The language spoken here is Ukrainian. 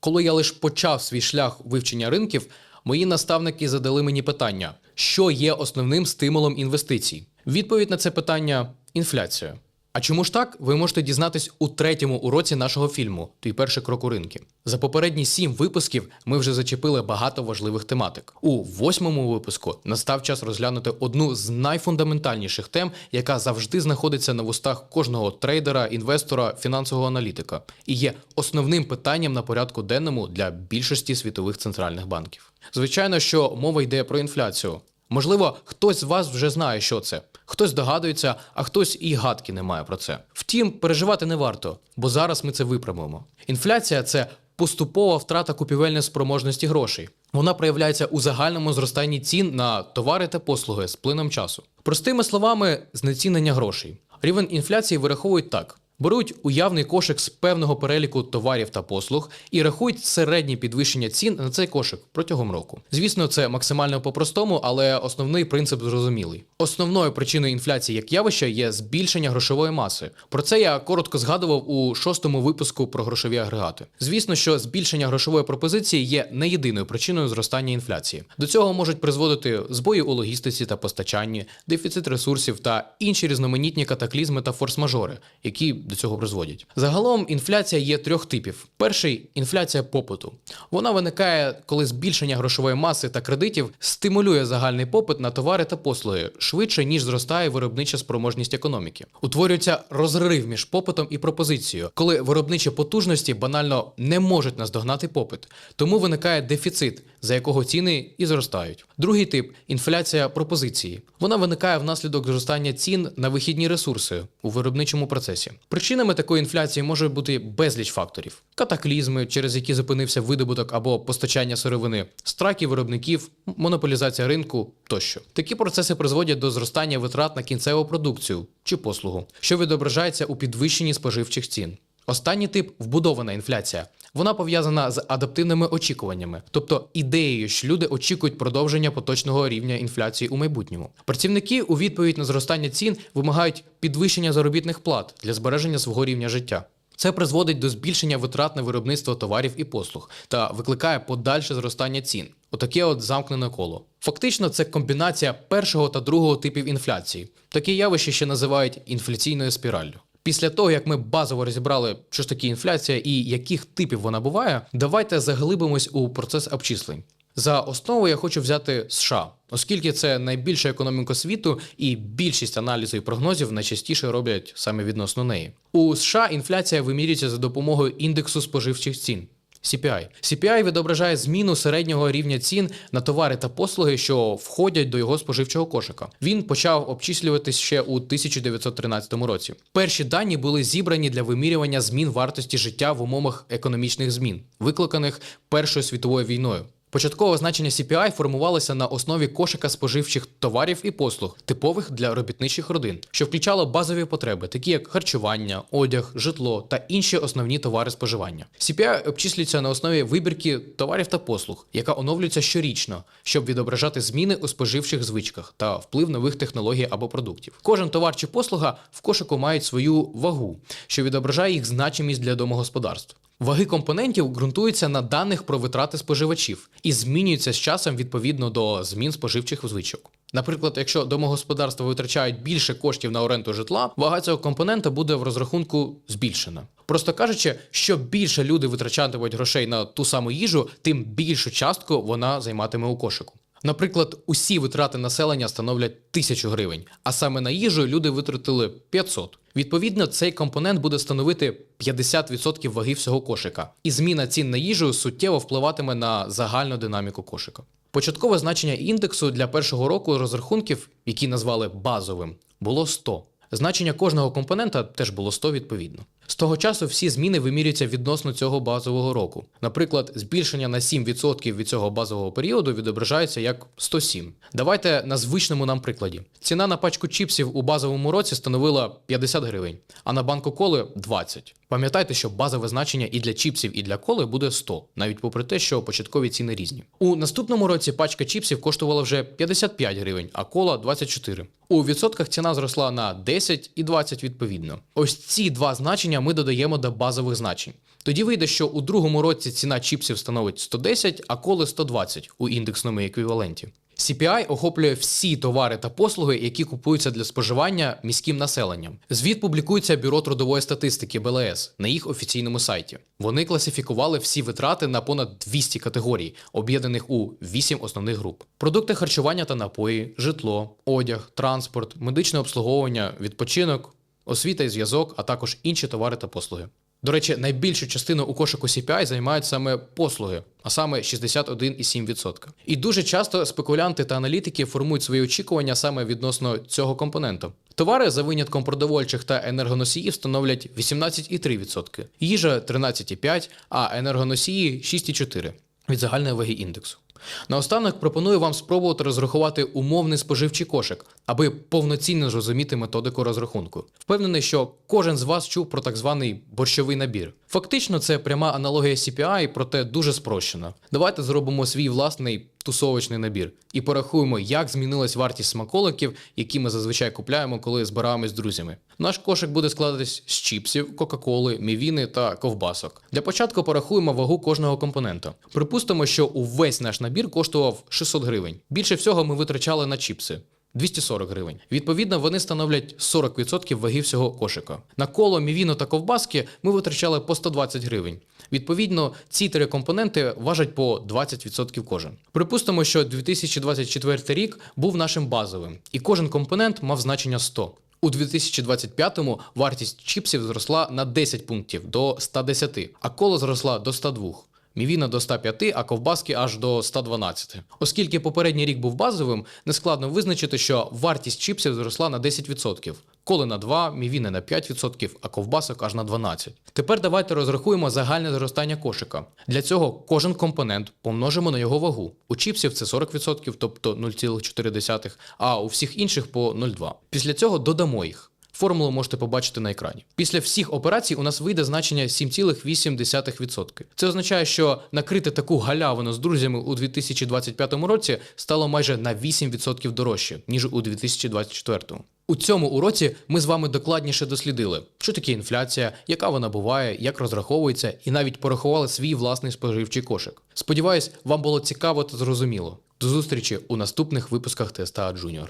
Коли я лише почав свій шлях вивчення ринків, мої наставники задали мені питання: що є основним стимулом інвестицій? Відповідь на це питання інфляція. А чому ж так, ви можете дізнатись у третьому уроці нашого фільму Твій перший крок у ринки. За попередні сім випусків ми вже зачепили багато важливих тематик. У восьмому випуску настав час розглянути одну з найфундаментальніших тем, яка завжди знаходиться на вустах кожного трейдера, інвестора, фінансового аналітика, і є основним питанням на порядку денному для більшості світових центральних банків. Звичайно, що мова йде про інфляцію. Можливо, хтось з вас вже знає, що це. Хтось догадується, а хтось і гадки не має про це. Втім, переживати не варто, бо зараз ми це виправимо. Інфляція це поступова втрата купівельної спроможності грошей. Вона проявляється у загальному зростанні цін на товари та послуги з плином часу. Простими словами, знецінення грошей. Рівень інфляції вираховують так. Беруть уявний кошик з певного переліку товарів та послуг і рахують середнє підвищення цін на цей кошик протягом року. Звісно, це максимально по-простому, але основний принцип зрозумілий. Основною причиною інфляції як явища є збільшення грошової маси. Про це я коротко згадував у шостому випуску про грошові агрегати. Звісно, що збільшення грошової пропозиції є не єдиною причиною зростання інфляції. До цього можуть призводити збої у логістиці та постачанні, дефіцит ресурсів та інші різноманітні катаклізми та форс-мажори, які до цього призводять. Загалом інфляція є трьох типів: перший інфляція попиту. Вона виникає, коли збільшення грошової маси та кредитів стимулює загальний попит на товари та послуги швидше ніж зростає виробнича спроможність економіки. Утворюється розрив між попитом і пропозицією, коли виробничі потужності банально не можуть наздогнати попит. Тому виникає дефіцит, за якого ціни і зростають. Другий тип інфляція пропозиції. Вона виникає внаслідок зростання цін на вихідні ресурси у виробничому процесі. Причинами такої інфляції може бути безліч факторів: катаклізми, через які зупинився видобуток або постачання сировини, страйки виробників, монополізація ринку тощо. Такі процеси призводять до зростання витрат на кінцеву продукцію чи послугу, що відображається у підвищенні споживчих цін. Останній тип вбудована інфляція. Вона пов'язана з адаптивними очікуваннями, тобто ідеєю, що люди очікують продовження поточного рівня інфляції у майбутньому. Працівники у відповідь на зростання цін вимагають підвищення заробітних плат для збереження свого рівня життя. Це призводить до збільшення витрат на виробництво товарів і послуг та викликає подальше зростання цін. Отаке от замкнене коло. Фактично, це комбінація першого та другого типів інфляції. Таке явище ще називають інфляційною спіраллю. Після того, як ми базово розібрали, що ж таке інфляція і яких типів вона буває, давайте заглибимось у процес обчислень. За основу я хочу взяти США, оскільки це найбільша економіка світу, і більшість аналізу і прогнозів найчастіше роблять саме відносно неї. У США інфляція вимірюється за допомогою індексу споживчих цін. CPI. CPI відображає зміну середнього рівня цін на товари та послуги, що входять до його споживчого кошика. Він почав обчислюватись ще у 1913 році. Перші дані були зібрані для вимірювання змін вартості життя в умовах економічних змін, викликаних Першою світовою війною. Початкове значення CPI формувалося на основі кошика споживчих товарів і послуг, типових для робітничих родин, що включало базові потреби, такі як харчування, одяг, житло та інші основні товари споживання. CPI обчислюється на основі вибірки товарів та послуг, яка оновлюється щорічно, щоб відображати зміни у споживчих звичках та вплив нових технологій або продуктів. Кожен товар чи послуга в кошику мають свою вагу, що відображає їх значимість для домогосподарств. Ваги компонентів ґрунтуються на даних про витрати споживачів і змінюються з часом відповідно до змін споживчих звичок. Наприклад, якщо домогосподарства витрачають більше коштів на оренду житла, вага цього компонента буде в розрахунку збільшена. Просто кажучи, що більше люди витрачатимуть грошей на ту саму їжу, тим більшу частку вона займатиме у кошику. Наприклад, усі витрати населення становлять 1000 гривень, а саме на їжу люди витратили 500. Відповідно, цей компонент буде становити 50% ваги всього кошика, і зміна цін на їжу суттєво впливатиме на загальну динаміку кошика. Початкове значення індексу для першого року розрахунків, які назвали базовим, було 100. Значення кожного компонента теж було 100 відповідно. З того часу всі зміни вимірюються відносно цього базового року. Наприклад, збільшення на 7% від цього базового періоду відображається як 107. Давайте на звичному нам прикладі. Ціна на пачку чіпсів у базовому році становила 50 гривень, а на банку коли 20. Пам'ятайте, що базове значення і для чіпсів, і для коли буде 100, навіть попри те, що початкові ціни різні. У наступному році пачка чіпсів коштувала вже 55 гривень, а кола 24. У відсотках ціна зросла на 10 і 20 відповідно. Ось ці два значення значення ми додаємо до базових значень. Тоді вийде, що у другому році ціна чіпсів становить 110, а коли 120 у індексному еквіваленті. CPI охоплює всі товари та послуги, які купуються для споживання міським населенням. Звіт публікується Бюро трудової статистики БЛС на їх офіційному сайті. Вони класифікували всі витрати на понад 200 категорій, об'єднаних у 8 основних груп: продукти харчування та напої, житло, одяг, транспорт, медичне обслуговування, відпочинок, освіта і зв'язок, а також інші товари та послуги. До речі, найбільшу частину у кошику CPI займають саме послуги, а саме 61,7%. І дуже часто спекулянти та аналітики формують свої очікування саме відносно цього компоненту. Товари за винятком продовольчих та енергоносіїв становлять 18,3%, їжа 13,5%, а енергоносії 6,4% від загальної ваги індексу. Наостанок пропоную вам спробувати розрахувати умовний споживчий кошик, аби повноцінно зрозуміти методику розрахунку. Впевнений, що кожен з вас чув про так званий борщовий набір. Фактично, це пряма аналогія CPI, проте дуже спрощена. Давайте зробимо свій власний тусовочний набір і порахуємо, як змінилась вартість смаколиків, які ми зазвичай купляємо, коли збираємось з друзями. Наш кошик буде складатись з чіпсів, кока-коли, мівіни та ковбасок. Для початку порахуємо вагу кожного компонента. Припустимо, що увесь наш набір коштував 600 гривень. Більше всього ми витрачали на чіпси. 240 гривень. Відповідно, вони становлять 40% ваги всього кошика. На коло, мівіну та ковбаски ми витрачали по 120 гривень. Відповідно, ці три компоненти важать по 20% кожен. Припустимо, що 2024 рік був нашим базовим, і кожен компонент мав значення 100. У 2025-му вартість чіпсів зросла на 10 пунктів до 110, а коло зросла до 102. Мівіна до 105, а ковбаски аж до 112. Оскільки попередній рік був базовим, нескладно визначити, що вартість чіпсів зросла на 10%. Коли на 2, мівіни на 5%, а ковбасок аж на 12%. Тепер давайте розрахуємо загальне зростання кошика. Для цього кожен компонент помножимо на його вагу. У чіпсів це 40%, тобто 0,4, а у всіх інших по 0,2. Після цього додамо їх. Формулу можете побачити на екрані. Після всіх операцій у нас вийде значення 7,8%. Це означає, що накрити таку галявину з друзями у 2025 році стало майже на 8% дорожче, ніж у 2024. У цьому уроці ми з вами докладніше дослідили, що таке інфляція, яка вона буває, як розраховується, і навіть порахували свій власний споживчий кошик. Сподіваюсь, вам було цікаво та зрозуміло. До зустрічі у наступних випусках ТСТА Junior.